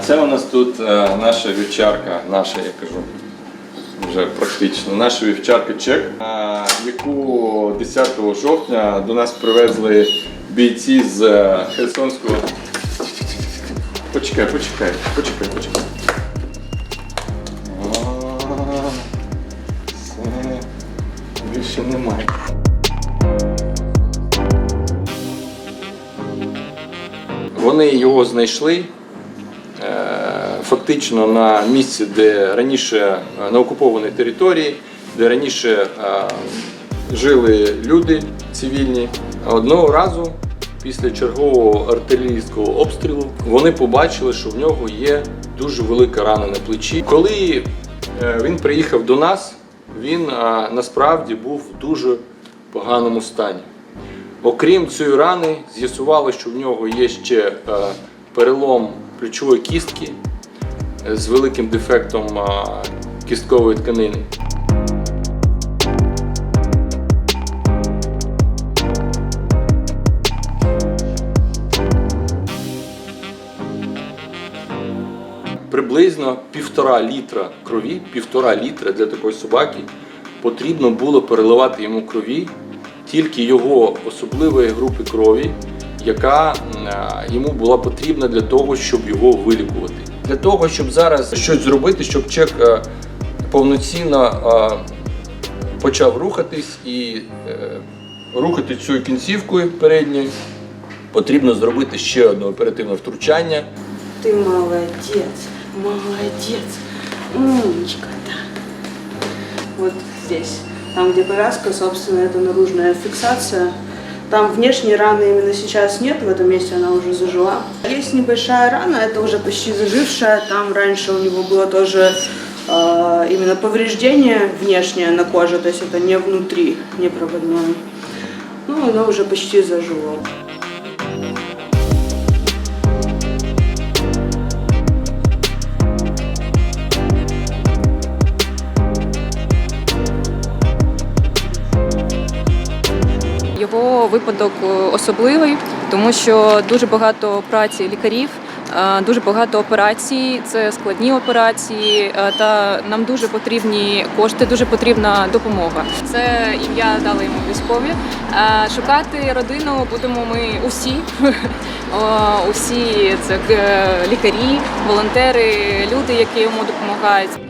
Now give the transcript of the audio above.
А це у нас тут е, наша вівчарка, наша, я кажу, вже практично, наша вівчарка Чек, е, яку 10 жовтня до нас привезли бійці з е, Херсонського. Почекай, почекай, почекай, почекай. Це більше немає. Вони його знайшли фактично на місці, де раніше е, на окупованій території, де раніше е, жили люди цивільні. Одного разу після чергового артилерійського обстрілу вони побачили, що в нього є дуже велика рана на плечі. Коли е, він приїхав до нас, він е, насправді був в дуже поганому стані. Окрім цієї рани, з'ясували, що в нього є ще е, перелом плечової кістки з великим дефектом кісткової тканини. Приблизно півтора літра крові, півтора літра для такої собаки потрібно було переливати йому крові тільки його особливої групи крові, яка е, йому була потрібна для того, щоб його вилікувати. Для того, щоб зараз щось зробити, щоб чек е, повноцінно е, почав рухатись і рухати цю кінцівкою передньою, потрібно зробити ще одне оперативне втручання. Ты молодец, молодец, умничка, да. Вот здесь, там где повязка, собственно, это наружная фиксация. Там внешней раны именно сейчас нет, в этом месте она уже зажила. Есть небольшая рана, это уже почти зажившая. Там раньше у него было тоже э, именно повреждение внешнее на коже, то есть это не внутри, не проводное. Ну, оно уже почти зажило. Його випадок е, особливий, тому що дуже багато праці лікарів, е, дуже багато операцій. Це складні операції, е, та нам дуже потрібні кошти, дуже потрібна допомога. Це ім'я дали йому військові. Шукати родину будемо ми усі. Усі це лікарі, волонтери, люди, які йому допомагають.